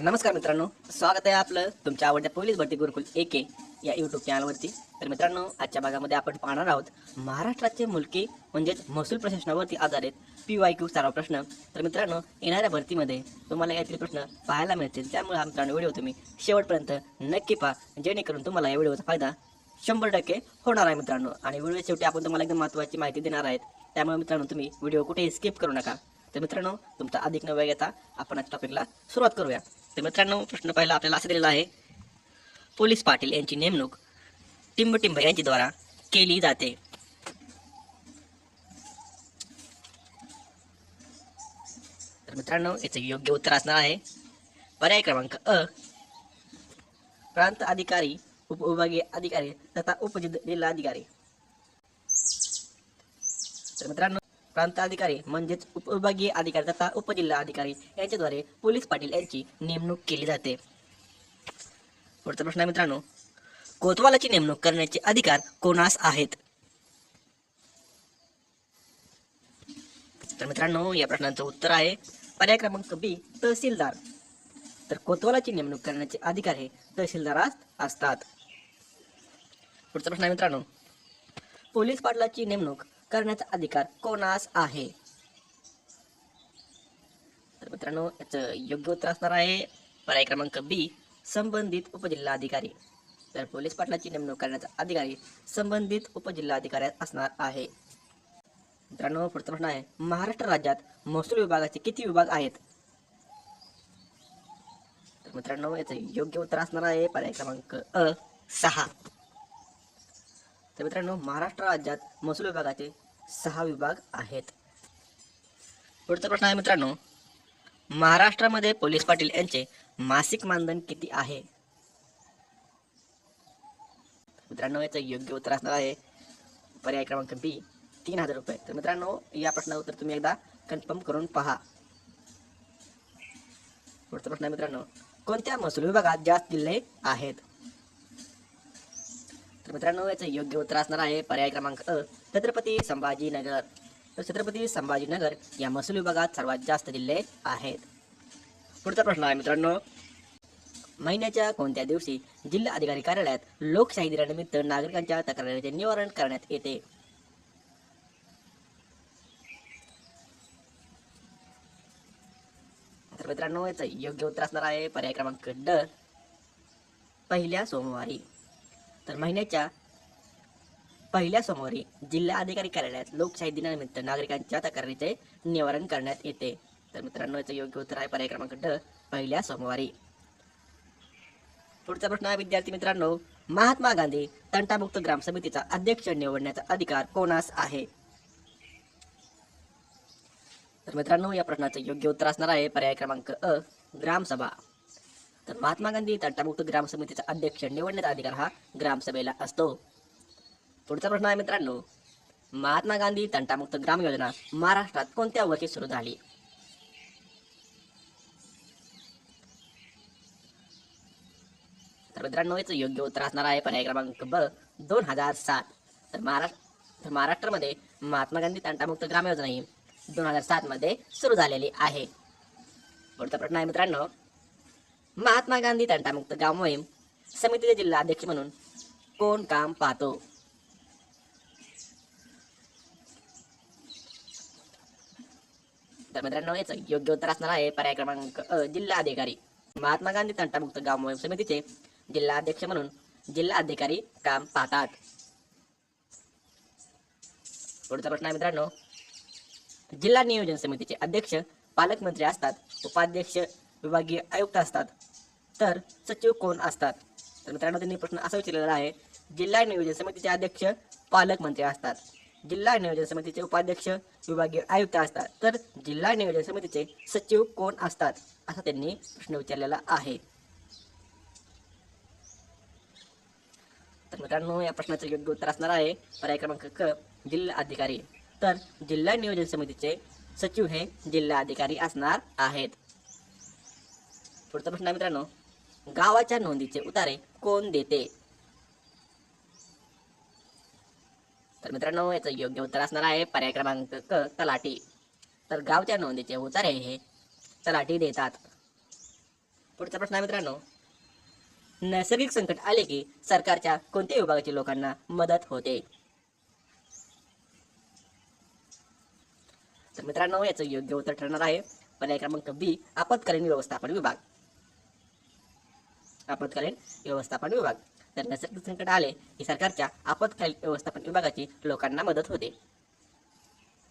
तर नमस्कार मित्रांनो स्वागत आहे आपलं तुमच्या आवडत्या पोलीस भरती गुरुकुल ए के या यूट्यूब चॅनलवरती तर मित्रांनो आजच्या भागामध्ये आपण पाहणार आहोत महाराष्ट्राचे मुलके म्हणजेच महसूल प्रशासनावरती आधारित पी वाय क्यू सराव प्रश्न. तर मित्रांनो येणाऱ्या भरतीमध्ये तुम्हाला यातील प्रश्न पाहायला मिळतील. त्यामुळे हा मित्रांनो व्हिडिओ तुम्ही शेवटपर्यंत नक्की पहा जेणेकरून तुम्हाला या व्हिडिओचा फायदा शंभर टक्के होणार आहे मित्रांनो. आणि व्हिडिओ शेवटी आपण तुम्हाला एकदम महत्त्वाची माहिती देणार आहेत. त्यामुळे मित्रांनो तुम्ही व्हिडिओ कुठेही स्किप करू नका. तर मित्रांनो तुमचा अधिक न वेळ घेता आपण आज टॉपिकला सुरुवात करूया. तर मित्रांनो प्रश्न पहिला आपल्याला असा दिलेला आहे. पोलीस पाटील यांची नेमणूक टिंबटिंब यांच्याद्वारा केली जाते. तर मित्रांनो याचं योग्य उत्तर असणार आहे. पर्याय क्रमांक अ प्रांत अधिकारी उपविभागीय अधिकारी तथा उपजिल्हा अधिकारी तर मित्रांनो प्रांत अधिकारी म्हणजेच उपविभागीय अधिकारी तथा उपजिल्हा अधिकारी यांच्याद्वारे पोलीस पाटील यांची नेमणूक केली जाते. पुढचा प्रश्न आहे मित्रांनो कोतवालाची नेमणूक करण्याचे अधिकार कोणास आहेत? तर मित्रांनो या प्रश्नाचं उत्तर आहे पर्याय क्रमांक बी तहसीलदार. तर कोतवालाची नेमणूक करण्याचे अधिकार हे तहसीलदारास असतात. पुढचा प्रश्न आहे मित्रांनो पोलीस पाटलाची नेमणूक करण्याचा अधिकार कोणास आहे? तर मित्रांनो याचं योग्य उत्तर असणार आहे. पर्याय क्रमांक बी संबंधित उपजिल्हाधिकारी. तर पोलीस पाटलाची नेमणूक करण्याचा अधिकारी संबंधित उपजिल्हाधिकाऱ्यात असणार आहे. मित्रांनो पुढचा प्रश्न आहे महाराष्ट्र राज्यात महसूल विभागाचे किती विभाग आहेत? तर मित्रांनो याचं योग्य उत्तर असणार आहे. पर्याय क्रमांक अ सहा. तर मित्रांनो महाराष्ट्र राज्यात महसूल विभागाचे सहा विभाग आहेत. पुढचा प्रश्न आहे मित्रांनो महाराष्ट्रामध्ये पोलीस पाटील यांचे मासिक मानधन किती आहे? मित्रांनो याचं योग्य उत्तर असणार आहे. पर्याय क्रमांक बी तीन हजार रुपये. तर मित्रांनो या प्रश्नाचं उत्तर तुम्ही एकदा कन्फर्म करून पहा. पुढचा प्रश्न आहे मित्रांनो कोणत्या महसूल विभागात जास्त जिल्हे आहेत? मित्रांनो याचं योग्य उत्तर असणार आहे पर्याय क्रमांक अ छत्रपती संभाजीनगर. तर छत्रपती संभाजीनगर या महसूल विभागात सर्वात जास्त जिल्हे आहेत. पुढचा प्रश्न आहे मित्रांनो. महिन्याच्या कोणत्या दिवशी जिल्हा अधिकारी कार्यालयात लोकशाही दिनानिमित्त नागरिकांच्या तक्रारीचे निवारण करण्यात येते? तर मित्रांनो याचं योग्य उत्तर असणार आहे पर्याय क्रमांक ड पहिल्या सोमवारी. तर महिन्याच्या पहिल्या सोमवारी जिल्हा अधिकारी कार्यालयात लोकशाही दिनानिमित्त नागरिकांच्या तक्रारीचे निवारण करण्यात येते. तर मित्रांनो याचं योग्य उत्तर आहे पर्याय क्रमांक ड पहिल्या सोमवारी. पुढचा प्रश्न आहे विद्यार्थी मित्रांनो महात्मा गांधी तंटामुक्त ग्राम समितीचा अध्यक्ष निवडण्याचा अधिकार कोणास आहे? तर मित्रांनो या प्रश्नाचं योग्य उत्तर असणार आहे पर्याय क्रमांक अ ग्रामसभा. तर महात्मा गांधी तंटामुक्त ग्राम समितीचा अध्यक्ष निवडण्याचा अधिकार हा ग्रामसभेला असतो. पुढचा प्रश्न आहे मित्रांनो महात्मा गांधी तंटामुक्त ग्राम योजना महाराष्ट्रात कोणत्या वर्षी सुरू झाली? तर मित्रांनो याचं योग्य उत्तर असणार आहे पर्याय क्रमांक ब दोन हजार सात. तर महाराष्ट्र महाराष्ट्रामध्ये महात्मा गांधी तंटामुक्त ग्राम योजना ही दोन हजार सात मध्ये सुरू झालेली आहे. पुढचा प्रश्न आहे मित्रांनो महात्मा गांधी तंटामुक्त गाव मोहीम समितीचे जिल्हा अध्यक्ष म्हणून कोण काम पाहतो? तर मित्रांनो याचं योग्य उत्तर असणार आहे पर्याय क्रमांक जिल्हाधिकारी. जिल्हा अधिकारी महात्मा गांधी तंटामुक्त गाव मोहीम समितीचे जिल्हा अध्यक्ष म्हणून जिल्हा अधिकारी काम पाहतात. पुढचा प्रश्न आहे मित्रांनो जिल्हा नियोजन समितीचे अध्यक्ष पालकमंत्री असतात उपाध्यक्ष विभागीय आयुक्त असतात. तर सचिव कोण असतात? तर मित्रांनो त्यांनी प्रश्न असा विचारलेला आहे. जिल्हा नियोजन समितीचे अध्यक्ष पालकमंत्री असतात. जिल्हा नियोजन समितीचे उपाध्यक्ष विभागीय आयुक्त असतात. तर जिल्हा नियोजन समितीचे सचिव कोण असतात? असा त्यांनी प्रश्न विचारलेला आहे. तर मित्रांनो या प्रश्नाचं योग्य उत्तर असणार आहे. पर्याय क्रमांक क जिल्हा अधिकारी. तर जिल्हा नियोजन समितीचे सचिव हे जिल्हा अधिकारी असणार आहेत. पुढचा प्रश्न आहे मित्रांनो. गावाच्या नोंदीचे उतारे कोण देते? तर मित्रांनो याचं योग्य उत्तर असणार आहे पर्याय क्रमांक क तलाठी. तर गावच्या नोंदीचे उतारे हे तलाठी देतात. पुढचा प्रश्न आहे मित्रांनो नैसर्गिक संकट आले की सरकारच्या कोणत्या विभागाच्या लोकांना मदत होते? तर मित्रांनो याचं योग्य उत्तर ठरणार आहे पर्याय क्रमांक बी आपत्कालीन व्यवस्थापन विभाग. आपत्कालीन व्यवस्थापन विभाग. तर नैसर्गिक संकट आले की सरकारच्या आपत्कालीन व्यवस्थापन विभागाची लोकांना मदत होते.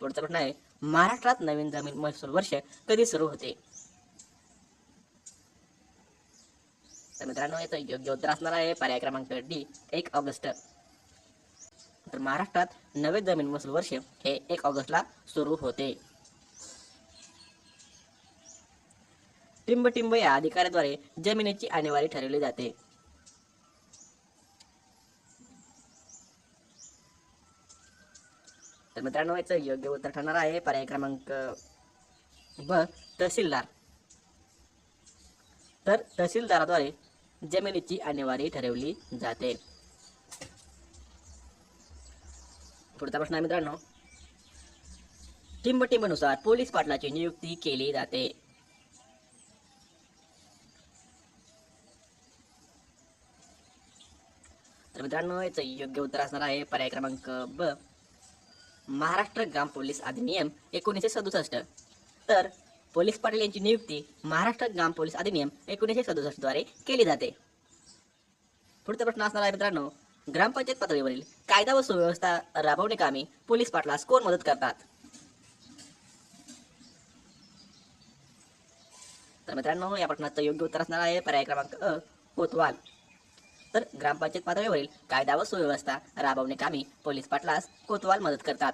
पुढचा प्रश्न आहे महाराष्ट्रात नवीन जमीन महसूल वर्ष कधी सुरू होते? तर मित्रांनो याचं योग्य उत्तर असणार आहे पर्याय क्रमांक डी एक ऑगस्ट. तर महाराष्ट्रात नवे जमीन महसूल वर्ष हे एक ऑगस्टला सुरू होते. टिंबटिंब या अधिकाऱ्याद्वारे जमिनीची आणेवारी ठरवली जाते. तर मित्रांनो याचं योग्य उत्तर ठरणार आहे. पर्याय क्रमांक ब तहसीलदार. तर तहसीलदाराद्वारे जमिनीची आणेवारी ठरवली जाते. पुढचा प्रश्न आहे मित्रांनो. टिंबटिंबनुसार पोलीस पाटलाची नियुक्ती केली जाते. तर मित्रांनो याचं योग्य उत्तर असणार आहे पर्याय क्रमांक ब. महाराष्ट्र ग्राम पोलीस अधिनियम एकोणीसशे सदुसष्ट. तर पोलीस पाटील यांची नियुक्ती महाराष्ट्र ग्राम पोलीस अधिनियम एकोणीसशे सदुसष्टद्वारे केली जाते. पुढचा प्रश्न असणार आहे मित्रांनो ग्रामपंचायत पातळीवरील कायदा व सुव्यवस्था राबवणे कामी पोलीस पाटलास कोण मदत करतात? तर मित्रांनो या प्रश्नाचं योग्य उत्तर असणार आहे पर्याय क्रमांक अ कोतवाल. तर ग्रामपंचायत पातळीवरील कायदा व सुव्यवस्था राबवणे कामी पोलीस पाटलास कोतवाल मदत करतात.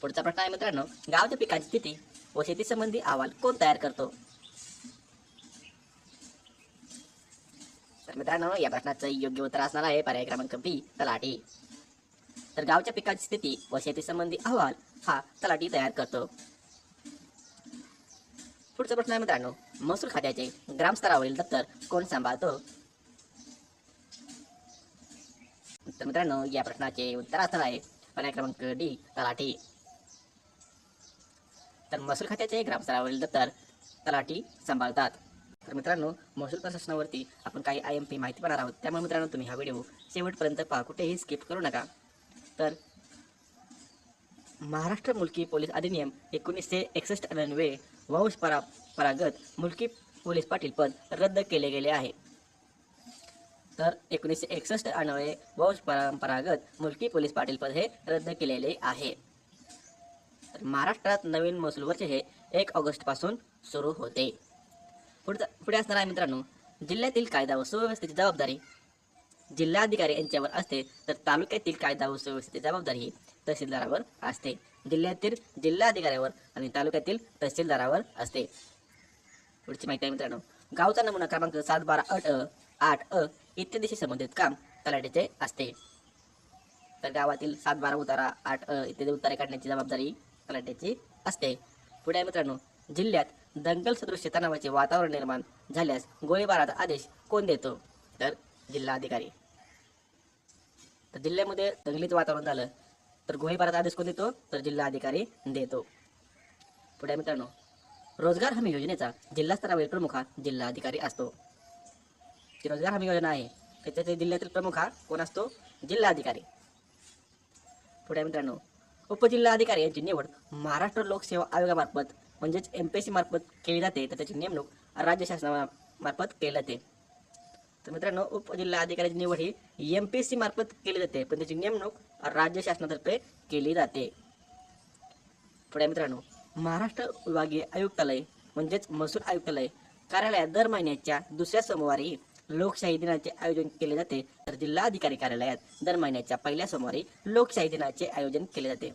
पुढचा प्रश्न आहे मित्रांनो गावच्या पिकाची स्थिती व शेती संबंधी अहवाल कोण तयार करतो? तर मित्रांनो या प्रश्नाचं योग्य उत्तर असणार आहे पर्याय क्रमांक बी तलाठी. तर गावच्या पिकाची स्थिती व शेतीसंबंधी अहवाल हा तलाठी तयार करतो. पुढचा प्रश्न आहे मित्रांनो महसूल खात्याचे ग्रामस्तरावरील दप्तर कोण सांभाळतो? तर मित्रांनो या प्रश्नाचे उत्तर असणार आहे. पर्याय क्रमांक डी तलाठी. तर महसूल खात्याचे ग्रामस्तरावरील दप्तर तलाठी सांभाळतात. तर मित्रांनो महसूल प्रशासनावरती आपण काही आय एम पी माहिती पाहणार आहोत. त्यामुळे मित्रांनो तुम्ही हा व्हिडिओ शेवटपर्यंत पहा. कुठेही स्किप करू नका. तर महाराष्ट्र मुलकी पोलीस अधिनियम एकोणीसशे एकसष्ट अन्वये वंश परा परागत मुलकी पोलीस पाटील पद रद्द केले गेले आहे. तर एकोणीसशे एकसष्ट अन्वये वंश परंपरागत मुलकी पोलीस पाटील पद हे रद्द केलेले आहे. तर महाराष्ट्रात नवीन महसूल वर्ष हे एक ऑगस्टपासून सुरू होते. पुढचा पुढे असणार आहे मित्रांनो जिल्ह्यातील कायदा व सुव्यवस्थेची जबाबदारी. जिल्हाधिकारी यांच्यावर असते तर तालुक्यातील कायदा व सुव्यवस्थेची जबाबदारी ही तहसीलदारावर असते. जिल्ह्यातील जिल्हाधिकाऱ्यावर आणि तालुक्यातील तहसीलदारावर असते. पुढची माहिती आहे मित्रांनो गावचा नमुना क्रमांक सात बारा आठ अ आठ अ इत्यादीशी संबंधित काम तलाठीचे असते. तर गावातील सात बारा उतारा आठ इत्यादी उतारे काढण्याची जबाबदारी तलाठ्याची असते. पुढे आहे मित्रांनो जिल्ह्यात दंगल सदृश्य तणावाचे वातावरण निर्माण झाल्यास गोळीबाराचा आदेश कोण देतो? तर जिल्हाधिकारी. तर जिल्ह्यामध्ये दंगलीचं वातावरण झालं तर गोळीबाराचा आदेश कोण देतो? तर जिल्हाधिकारी देतो. पुढे मित्रांनो रोजगार हमी योजनेचा जिल्हा स्तरावरील प्रमुख हा जिल्हाधिकारी असतो. जी रोजगार हमी योजना आहे. त्याच्या जिल्ह्यातील प्रमुख हा कोण असतो? जिल्हाधिकारी. पुढे मित्रांनो उपजिल्हाधिकारी यांची निवड महाराष्ट्र लोकसेवा आयोगामार्फत म्हणजेच एम पी एस सी मार्फत केली जाते. तर त्याची नेमणूक राज्य शासनामार्फत केली जाते. तर मित्रांनो उपजिल्हाधिकाऱ्याची निवड ही एम पी एस सी मार्फत केली जाते पण त्याची नेमणूक राज्य शासनातर्फे केली जाते. पुढे मित्रांनो महाराष्ट्र विभागीय आयुक्तालय म्हणजेच महसूल आयुक्तालय कार्यालयात दर महिन्याच्या दुसऱ्या सोमवारी लोकशाही दिनाचे आयोजन केले जाते तर जिल्हाधिकारी कार्यालयात दर महिन्याच्या पहिल्या सोमवारी लोकशाही दिनाचे आयोजन केले जाते.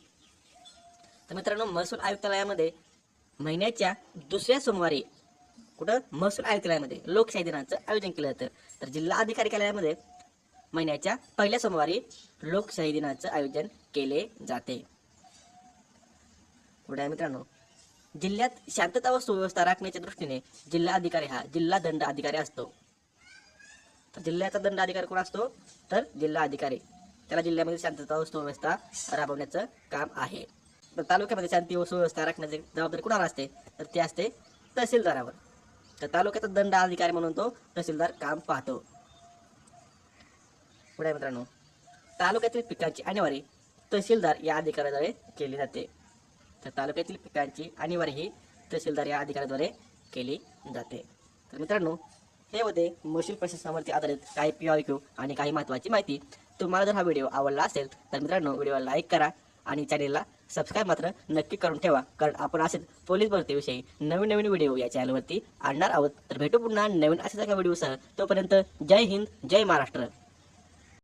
तर मित्रांनो महसूल आयुक्तालयामध्ये महिन्याच्या दुसऱ्या सोमवारी कुठं? महसूल आयुक्तालयामध्ये लोकशाही दिनाचं आयोजन केलं जातं. तर जिल्हा अधिकारी कार्यालयामध्ये महिन्याच्या पहिल्या सोमवारी लोकशाही दिनाचं आयोजन केले जाते. पुढे आहे मित्रांनो जिल्ह्यात शांतता व सुव्यवस्था राखण्याच्या दृष्टीने जिल्हा अधिकारी हा जिल्हा दंड अधिकारी असतो. तर जिल्ह्याचा दंड अधिकारी कोण असतो? तर जिल्हा अधिकारी. त्याला जिल्ह्यामध्ये शांतता व सुव्यवस्था राबवण्याचं काम आहे. तर तालुक्यामध्ये शांती व सुव्यवस्था राखण्याची जबाबदारी कुणाला असते? तर ती असते तहसीलदारावर. तर तालुक्याचा दंड अधिकारी म्हणून तो तहसीलदार काम पाहतो. पुढे मित्रांनो तालुक्यातील पिकांची आणीवारी तहसीलदार या अधिकाऱ्याद्वारे केली जाते. तर तालुक्यातील पिकांची आणीवारी ही तहसीलदार या अधिकाऱ्याद्वारे केली जाते. तर मित्रांनो हे होते महसूल प्रशासनावरती आधारित काही पी क्यू आणि काही महत्त्वाची माहिती. तुम्हाला जर हा व्हिडिओ आवडला असेल तर मित्रांनो व्हिडिओला लाईक करा आणि चॅनेलला सबस्क्राईब मात्र नक्की करून ठेवा. कारण आपण असेच पोलीस भरतीविषयी नवीन नवीन व्हिडिओ या चॅनलवरती आणणार आहोत. तर भेटू पुन्हा नवीन अशाच एका व्हिडिओसह तोपर्यंत जय हिंद जय महाराष्ट्र.